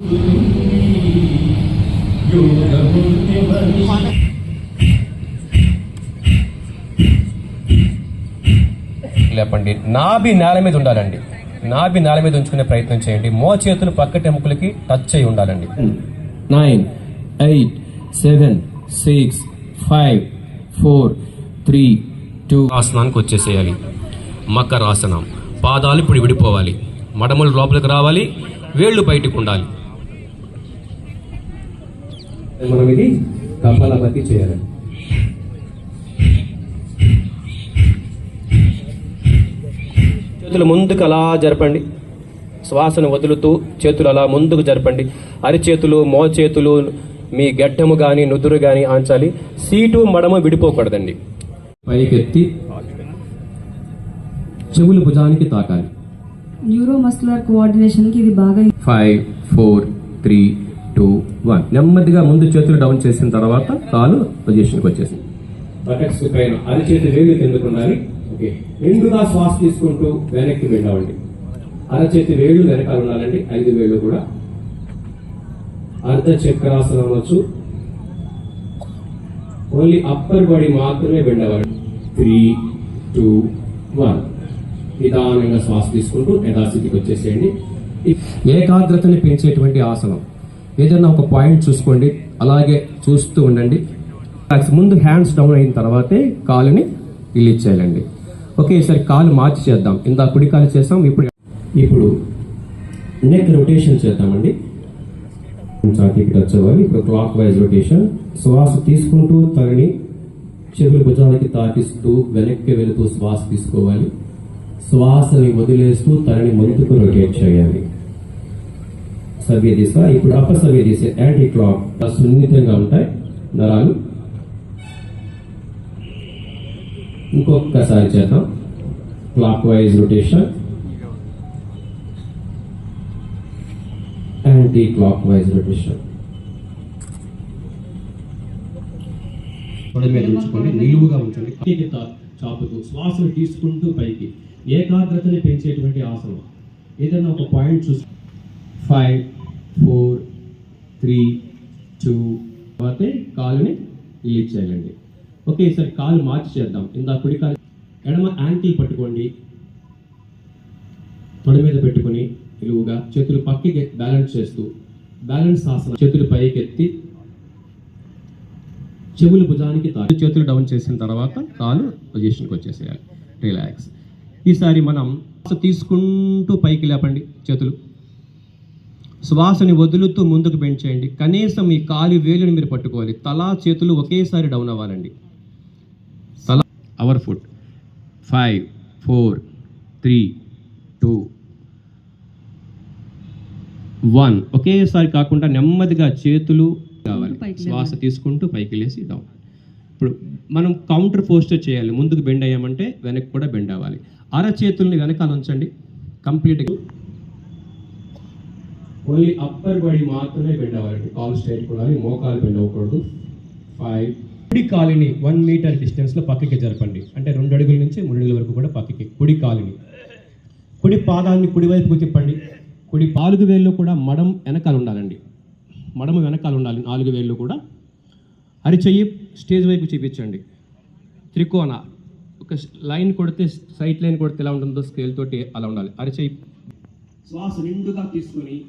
లేపండి. నాభి నేల మీద ఉండాలండి. నాభి నేల మీద ఉంచుకునే ప్రయత్నం చేయండి. మో చేతులు పక్క టెముకలకి టచ్ అయి ఉండాలండి. Nine eight seven six five four three two. ఆసనానికి వచ్చేసేయాలి. మకరాసనం. పాదాలు ఇప్పుడు విడిపోవాలి. మడమలు లోపలికి రావాలి. వేళ్ళు బయటకు ఉండాలి. మనం ఇది కపాలపతి చేయాలి. చేతులు ముందుకు అలా జరపండి. శ్వాసను వదులుతూ చేతులు అలా ముందుకు జరపండి. అరిచేతులు మోచేతులు మీ గడ్డము కానీ నుదురు కానీ ఆంచాలి. సీటు మడమ విడిపోకూడదండి. పైకెత్తి చెవులు భుజానికి తాకాలి. న్యూరోమస్కులర్ కోఆర్డినేషన్కి ఇది బాగా five four three two one నెమ్మదిగా ముందు చేతులు డౌన్ చేసిన తర్వాత కాలు పొజిషన్కి వచ్చేసింది. పైన అరచేతి వేలు కిందకు ఉండాలి. ఓకే. నిండుగా శ్వాస తీసుకుంటూ వెనక్కి వెళ్ళవండి అరచేతి వేళ్ళు వెనకాల ఉండాలండి. ఐదు వేళ్ళు కూడా. అర్ధ చక్రాసనం అనొచ్చు ఓన్లీ అప్పర్ బాడీ మాత్రమే వెళ్ళవాలి. త్రీ టూ వన్ నిదానంగా శ్వాస తీసుకుంటూ యథాస్థితికి వచ్చేసేయండి. ఏకాగ్రతని పెంచేటువంటి ఆసనం. ఏదైనా ఒక పాయింట్ చూసుకోండి. అలాగే చూస్తూ ఉండండి. ముందు హ్యాండ్స్ డౌన్ అయిన తర్వాతే కాలుని రిలీజ్ చేయాలండి. ఓకే ఈసారి కాలు మార్చి చేద్దాం. ఇందా కుడి కాలు చేస్తాం ఇప్పుడు ఇప్పుడు నెక్ రొటేషన్ చేద్దామండి. ఛాతీకి టచ్ అవ్వాలి. ఇప్పుడు క్లాక్ వైజ్ రొటేషన్ శ్వాస తీసుకుంటూ తలని చెవులు భుజాలకి తాకిస్తూ వెనక్కి వెళుతూ శ్వాస తీసుకోవాలి. శ్వాసని వదిలేస్తూ తలని ముందుకు రొటేట్ చేయాలి. సవ్య దిశ ఇప్పుడు అపసవ్య దిశ యాంటీ క్లాక్ సున్నితంగా ఉంటాయి. నరాలు. ఇంకొకసారి చేద్దాం. Clockwise rotation. Anticlockwise rotation. మీద ఉంచుకోండి. నిలువుగా ఉంచండి. చాపుతూ శ్వాసను తీసుకుంటూ పైకి. ఏకాగ్రతని పెంచేటువంటి ఆసనం. ఏదైనా ఒక పాయింట్ చూసి ఫైవ్ ఫోర్ త్రీ టూ. తర్వాతే కాలుని రిలీజ్ చేయాలండి. ఓకే ఈసారి కాలు మార్చి చేద్దాం. ఇందా కుడి కాలు ఎడమ యాంకిల్ పట్టుకోండి. తొడ మీద పెట్టుకొని నిలువుగా చేతులు పక్కకి బ్యాలెన్స్ చేస్తూ బ్యాలెన్స్ ఆసనం చేతులు పైకి ఎత్తి చెవులు భుజానికి తాకి. చేతులు డౌన్ చేసిన తర్వాత కాలు పొజిషన్కి వచ్చేసేయాలి. రిలాక్స్. ఈసారి మనం తీసుకుంటూ పైకి లేపండి చేతులు. శ్వాసని వదులుతూ ముందుకు బెండ్ చేయండి కనీసం ఈ కాలు వేలుని మీరు పట్టుకోవాలి. తల చేతులు ఒకేసారి డౌన్ అవ్వాలండి. తల అవర్ foot five four three two one ఒకేసారి కాకుండా నెమ్మదిగా చేతులు కావాలి. శ్వాస తీసుకుంటూ పైకి లేసి డౌన్ ఇప్పుడు మనం కౌంటర్ పోస్టర్ చేయాలి. ముందుకు బెండ్ అయ్యామంటే వెనక్కి కూడా బెండ్ అవ్వాలి. అరచేతుల్ని వెనకాల ఉంచండి. కంప్లీట్గా ఓన్లీ అప్పర్ బాడీ మాత్రమే బెండ్ అవ్వాలండి కాల్ స్ట్రైట్ ఉండాలి మోకాలు బెండ్ అవ్వకూడదు ఫైవ్ కుడి కాలుని వన్ మీటర్ డిస్టెన్స్లో పక్కకి జరపండి. అంటే రెండు అడుగుల నుంచి మూడు అడుగుల వరకు కూడా పక్కకి. కుడి కాలుని. కుడి పాదాన్ని కుడివైపుకు తిప్పండి. కుడి నాలుగు వేళ్ళు కూడా మడం వెనకాల ఉండాలండి. మడమ వెనకాల ఉండాలి. నాలుగు వేళ్ళు కూడా. అరిచెయ్యి స్టేజ్ వైపు చూపించండి. త్రికోణ. ఒక లైన్ కొడితే సైట్ లైన్ కొడితే ఎలా ఉంటుందో స్కేల్ తోటి అలా ఉండాలి. అరిచెయ్యి శ్వాస నిండుగా తీసుకొని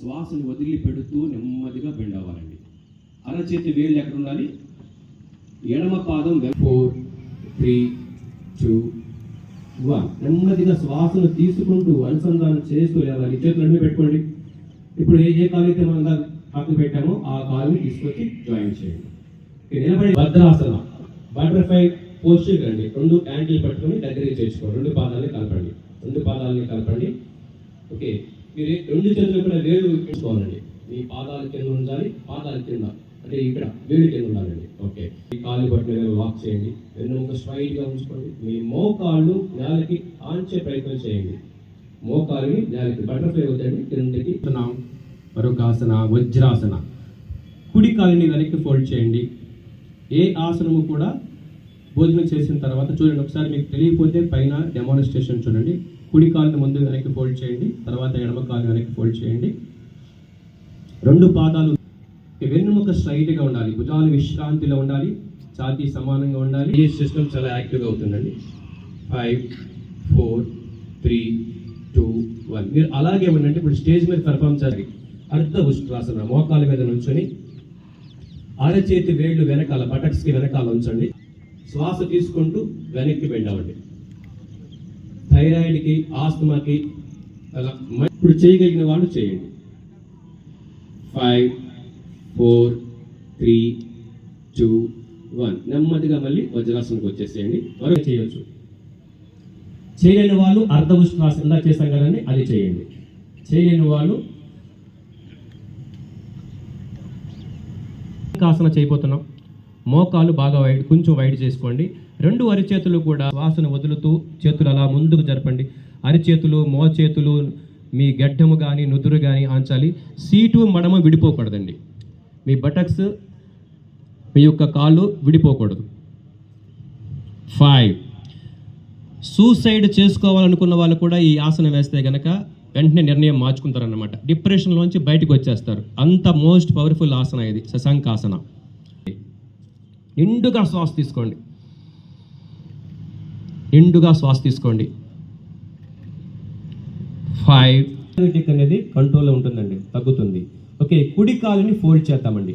శ్వాసని వదిలి పెడుతూ నెమ్మదిగా బెండ్ అవ్వాలండి. అరచేతి వేళ్ళు ఎక్కడ ఉండాలి? ఎడమ పాదం ఫోర్ త్రీ టూ వన్ నెమ్మదిగా శ్వాసను తీసుకుంటూ అనుసంధానం చేస్తూ లేవాలి. చేతులు అన్నీ పెట్టుకోండి. ఇప్పుడు ఏ ఏ కాలు అయితే మనం పక్కకు పెట్టామో ఆ కాలుని తీసుకొచ్చి జాయిన్ చేయండి. నిలబడి భద్రాసన. బటర్ఫ్లై పోస్టర్ రండి రెండు యాంకిల్ పట్టుకొని దగ్గరికి చేసుకోండి రెండు పాదాలని కలపండి రెండు పాదాలని కలపండి ఓకే మీరు రెండు చేతులు కూడా వేలు పెట్టుకోవాలండి. మీ పాదాల కింద ఉండాలి పాదాల కింద. అంటే ఇక్కడ వేలు కింద ఉండాలండి. ఓకే. ఈ కాలు బట్టలు వేలు చేయండి. వెన్నుముక స్ట్రైట్గా ఉంచుకోండి. మీ మోకాళ్ళు నేలకి ఆంచే ప్రయత్నం చేయండి. మోకాలుని నేలకి బటర్ఫ్లై వద్దండి కిందకి మరొకాసన వజ్రాసన. కుడి కాలుని వెనక్కి ఫోల్డ్ చేయండి. ఏ ఆసనము కూడా భోజనం చేసిన తర్వాత చూడండి. ఒకసారి మీకు తెలియకపోతే పైన డెమాన్స్ట్రేషన్ చూడండి. కుడి కాలుని ముందు వెనక్కి ఫోల్డ్ చేయండి తర్వాత ఎడమ కాలు వెనక్కి ఫోల్డ్ చేయండి. రెండు పాదాలు వెన్నుముక స్ట్రైట్గా ఉండాలి భుజాలు విశ్రాంతిలో ఉండాలి ఛాతీ సమానంగా ఉండాలి. ఈ సిస్టమ్ చాలా యాక్టివ్గా అవుతుందండి. Five four three two one మీరు అలాగే ఉండండి ఇప్పుడు స్టేజ్ మీద పెర్ఫామ్ చేయాలి. అర్ధ ఉష్ట్రాసన మోకాల మీద నుంచొని అరచేతి వేళ్ళు వెనకాల బటక్స్కి వెనకాల ఉంచండి. శ్వాస తీసుకుంటూ వెనక్కి వెళ్ళవండి థైరాయిడ్కి ఆస్తమాకి అలా ఇప్పుడు చేయగలిగిన వాళ్ళు చేయండి. Five four three two one. నెమ్మదిగా మళ్ళీ వజ్రాసనకు వచ్చేసేయండి. మరొక చేయొచ్చు. చేయలేని వాళ్ళు అర్ధ ఉష్ణాసన ఇందాక చేస్తాం కదండి అది చేయండి. చేయలేని వాళ్ళు ఆసన చేయబోతున్నాం. మోకాలు బాగా వైడ్ కొంచెం వైడ్ చేసుకోండి. రెండు అరిచేతులు కూడా వాసన వదులుతూ చేతులు అలా ముందుకు జరపండి. అరిచేతులు మోచేతులు మీ గడ్డము కానీ నుదురు కానీ ఆంచాలి. సీటు మడమ విడిపోకూడదండి. మీ బటక్స్ మీ యొక్క కాళ్ళు విడిపోకూడదు. ఫైవ్. సూసైడ్ చేసుకోవాలనుకున్న వాళ్ళు కూడా ఈ ఆసనం వేస్తే కనుక వెంటనే నిర్ణయం మార్చుకుంటారన్నమాట. డిప్రెషన్లోంచి బయటకు వచ్చేస్తారు. అంత మోస్ట్ పవర్ఫుల్ ఆసన ఇది శశాంకాసన నిండుగా శ్వాస తీసుకోండి. నిండుగా శ్వాస తీసుకోండి. ఫైవ్ అనేది కంట్రోల్లో ఉంటుందండి తగ్గుతుంది. ఓకే కుడి కాలుని ఫోల్డ్ చేద్దామండి.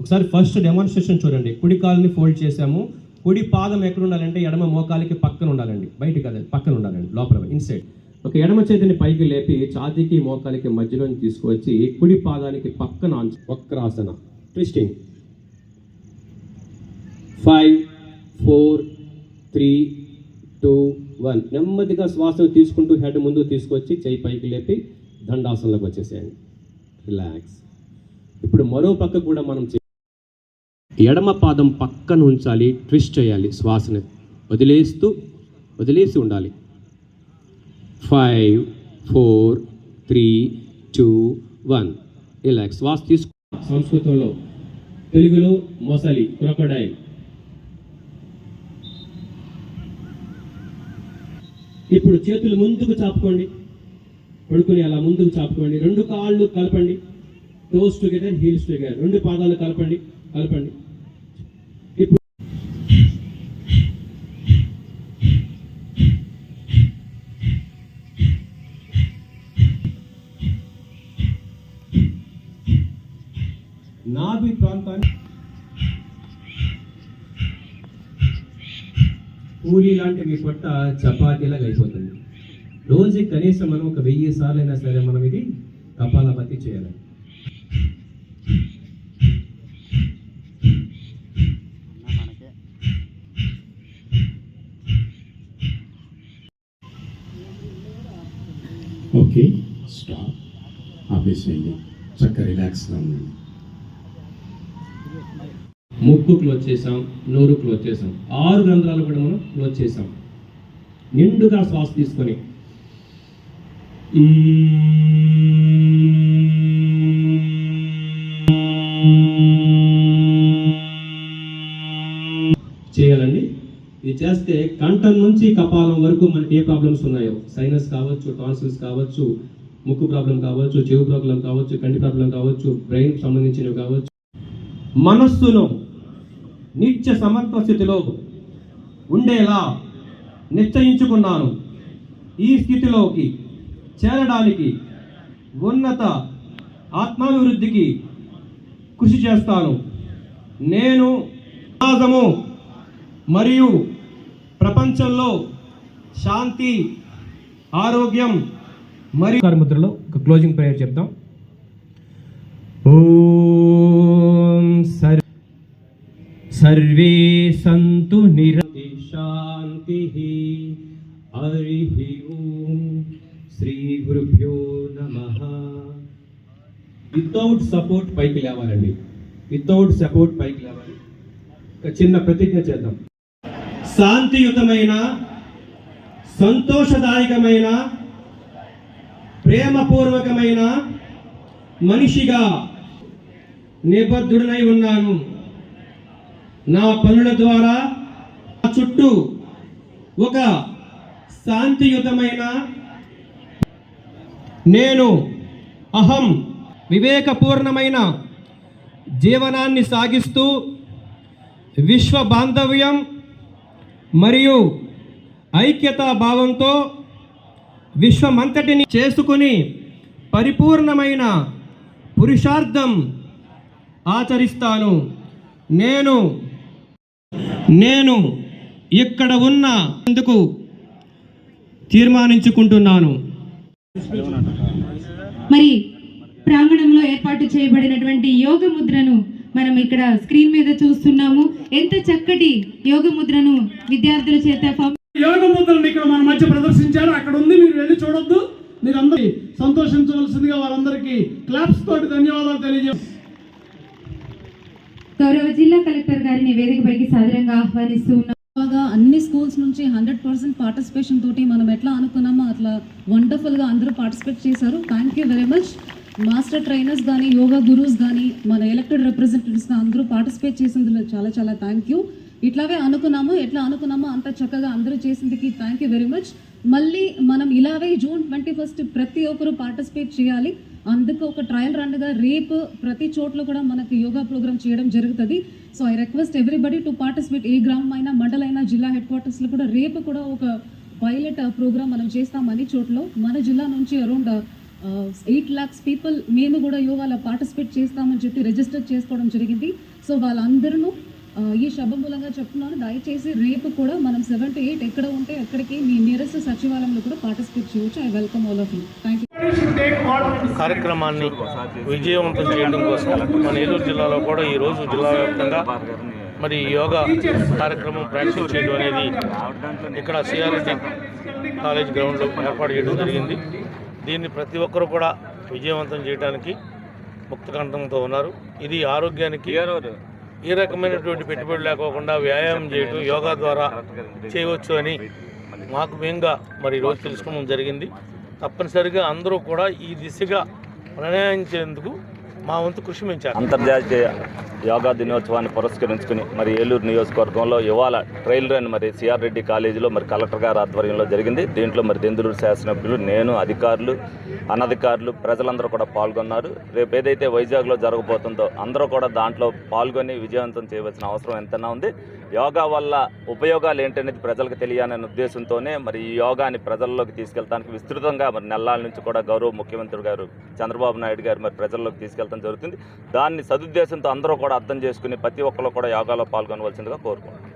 ఒకసారి ఫస్ట్ డెమాన్స్ట్రేషన్ చూడండి. కుడి కాలుని ఫోల్డ్ చేసాము కుడి పాదం ఎక్కడ ఉండాలంటే ఎడమ మోకాలికి పక్కన ఉండాలండి. బయట కాదండి పక్కన ఉండాలండి లోపల ఇన్సైడ్ ఒక ఎడమ చేతిని పైకి లేపి ఛాతీకి మోకాలికి మధ్యలో తీసుకువచ్చి కుడి పాదానికి పక్కన వక్రాసన. Twisting five four three two one. నెమ్మదిగా శ్వాస తీసుకుంటూ హెడ్ ముందు తీసుకొచ్చి చేయి పైకి లేపి దండాసనలోకి వచ్చేసేయండి. రిలాక్స్. ఇప్పుడు మరో పక్క కూడా మనం చే- ఎడమ పాదం పక్కన ఉంచాలి ట్విస్ట్ చేయాలి శ్వాసని. వదిలేస్తూ వదిలేసి ఉండాలి. Five four three two one. Relax. శ్వాస తీసుకు సంస్కృతంలో తెలుగులో మొసలి క్రొకడైల్. ఇప్పుడు చేతులు ముందుకు చాపుకోండి. పడుకుని అలా ముందుకు చాపుకోండి. రెండు కాళ్ళు కలపండి. టోస్ టుగెదర్ హీల్స్ టుగెదర్ రెండు పాదాలు కలపండి. కలపండి. ఇప్పుడు నాభి ప్రాంతాన్ని పూరి లాంటి మీ పొట్ట చపాతీలాగా అయిపోతుంది. రోజు కనీసం మనం ఒక వెయ్యి సార్లు అయినా సరే మనం ఇది కపాలపతి చేయాలి. ఓకే స్టాప్ ఆపేసేయండి చక్కగా రిలాక్స్గా ఉండండి. ముక్కు క్లోజ్ చేసాం నోరు క్లోజ్ చేసాం ఆరు రంధ్రాలు కూడా మనం క్లోజ్ చేసాం. నిండుగా శ్వాస తీసుకొని. చేయాలండి. ఇది చేస్తే కంఠం నుంచి కపాలం వరకు మనకి ఏ ప్రాబ్లమ్స్ ఉన్నాయో? సైనస్ కావచ్చు టాన్సిల్స్ కావచ్చు ముక్కు ప్రాబ్లం కావచ్చు చెవు ప్రాబ్లం కావచ్చు కంటి ప్రాబ్లం కావచ్చు బ్రెయిన్ సంబంధించినవి కావచ్చు. మనస్సును నిత్య సమత్వ స్థితిలో ఉండేలా నిశ్చయించుకున్నాను. ఈ స్థితిలోకి చేరడానికి ఉన్నత ఆత్మాభివృద్ధికి కృషి చేస్తాను. నేను సమాజము మరియు ప్రపంచంలో శాంతి ఆరోగ్యం మరియు ముద్రలో ఒక క్లోజింగ్ ప్రేయర్ చెప్తాం ఓం సరే సర్వే సంతు నిరతి శాంతి హరి ఓం శ్రీ గురుభ్యో నమ వితౌట్ సపోర్ట్ పైకి లేవాలండి. వితౌట్ సపోర్ట్ పైకి లేవాలి. ఒక చిన్న ప్రతిజ్ఞ చేద్దాం. శాంతియుతమైన సంతోషదాయకమైన ప్రేమపూర్వకమైన మనిషిగా నిబద్ధుడనై ఉన్నాను. నా పనుల ద్వారా చుట్టూ ఒక శాంతియుతమైన నేను అహం వివేకపూర్ణమైన జీవనాన్ని సాగిస్తూ విశ్వ బాంధవ్యం మరియు ఐక్యతా భావంతో విశ్వమంతటిని చేసుకుని పరిపూర్ణమైన పురుషార్థం ఆచరిస్తాను. నేను నేను ఇక్కడ ఉన్న ఎందుకు తీర్మానించుకుంటున్నాను. మరి ప్రాంగణంలో ఏర్పాటు చేయబడినటువంటి యోగ ముద్రను మనం ఇక్కడ స్క్రీన్ మీద చూస్తున్నాము. ఎంత చక్కటి యోగ ముద్రను విద్యార్థుల చేత యోగ ముద్రను ఇక్కడ మన మధ్య ప్రదర్శించారు. అక్కడ ఉంది మీరు వెళ్ళి చూడొద్దు. మీరు అందరి సంతోషించవలసిందిగా వారందరికీ క్లాప్స్ తోటి ధన్యవాదాలు తెలియజే గౌరవ జిల్లా కలెక్టర్ గారిని వేదికపైకి సాదరంగా ఆహ్వానిస్తూ బాగా అన్ని స్కూల్స్ నుంచి హండ్రెడ్ పర్సెంట్ పార్టిసిపేషన్ తోటి మనం ఎట్లా అనుకున్నామో అట్లా వండర్ఫుల్గా అందరూ పార్టిసిపేట్ చేశారు. Thank you very much master trainers కానీ యోగా గురూస్ కానీ మన ఎలక్టెడ్ రిప్రజెంటేటివ్స్ అందరూ పార్టిసిపేట్ చేసినందులో చాలా చాలా థ్యాంక్ యూ ఇట్లావే అనుకున్నాము ఎట్లా అనుకున్నామో అంత చక్కగా అందరూ చేసిందికి థ్యాంక్ యూ వెరీ మచ్ మళ్ళీ మనం ఇలాగే జూన్ ట్వంటీ ఫస్ట్ ప్రతి ఒక్కరు పార్టిసిపేట్ చేయాలి. అందుకు ఒక ట్రయల్ రన్గా రేపు ప్రతి చోట్ల కూడా మనకు యోగా ప్రోగ్రామ్ చేయడం జరుగుతుంది. So I request everybody to participate ఏ గ్రామం అయినా మండల్ అయినా జిల్లా హెడ్ క్వార్టర్స్లో కూడా రేపు కూడా ఒక పైలట్ ప్రోగ్రామ్ uh, మనం చేస్తాం అన్ని చోట్ల మన జిల్లా నుంచి అరౌండ్ ఎయిట్ ల్యాక్స్ పీపుల్ మేము కూడా యోగాలో పార్టిసిపేట్ చేస్తామని చెప్పి రిజిస్టర్ చేసుకోవడం జరిగింది. సో వాళ్ళందరూ uh, ఈ శుభ మూలంగా చెప్తున్నాను దయచేసి రేపు కూడా మనం సెవెన్ టు ఎయిట్ ఎక్కడ ఉంటే అక్కడికి మీ నియరెస్ట్ సచివాలయంలో కూడా పార్టిసిపేట్ చేయవచ్చు I welcome all of you thank you కార్యక్రమాన్ని విజయవంతం చేయడం కోసం మన ఏలూరు జిల్లాలో కూడా ఈరోజు జిల్లా వ్యాప్తంగా మరి యోగా కార్యక్రమం ప్రాక్టీస్ చేయడం అనేది ఇక్కడ సిఆర్ఎస్డి కాలేజ్ గ్రౌండ్లో ఏర్పాటు చేయడం జరిగింది. దీన్ని ప్రతి ఒక్కరూ కూడా విజయవంతం చేయడానికి ముక్తకంఠంతో ఉన్నారు. ఇది ఆరోగ్యానికి ఈ రకమైనటువంటి పెట్టుబడి లేకోకుండా వ్యాయామం చేయటం యోగా ద్వారా చేయవచ్చు అని మాకు మేంగా మరి ఈరోజు తెలుసుకోవడం జరిగింది. తప్పనిసరిగా అందరూ కూడా ఈ దిశగా ప్రణయించేందుకు మా వంతు కృషి మేము అంతర్జాతీయ యోగా దినోత్సవాన్ని పురస్కరించుకుని మరి ఏలూరు నియోజకవర్గంలో ఇవాళ ట్రయల్ రన్ మరి సిఆర్ రెడ్డి కాలేజీలో మరి కలెక్టర్ గారి ఆధ్వర్యంలో జరిగింది. దీంట్లో మరి దెందులూరు శాసనసభ్యులు నేను అధికారులు అనధికారులు ప్రజలందరూ కూడా పాల్గొన్నారు. రేపు ఏదైతే వైజాగ్లో జరగబోతుందో అందరూ కూడా దాంట్లో పాల్గొని విజయవంతం చేయవలసిన అవసరం ఎంతైనా ఉంది. యోగా వల్ల ఉపయోగాలు ఏంటనేది ప్రజలకు తెలియాలనే ఉద్దేశంతోనే మరి ఈ యోగాని ప్రజల్లోకి తీసుకెళ్తానికి విస్తృతంగా మరి నెల్లాల నుంచి కూడా గౌరవ ముఖ్యమంత్రి గారు చంద్రబాబు నాయుడు గారు మరి ప్రజల్లోకి తీసుకెళ్తాం జరుగుతుంది. దాన్ని సదుద్దేశంతో అందరూ కూడా అర్థం చేసుకుని ప్రతి ఒక్కరు కూడా యోగాలో పాల్గొనవలసిందిగా కోరుకుంటున్నాను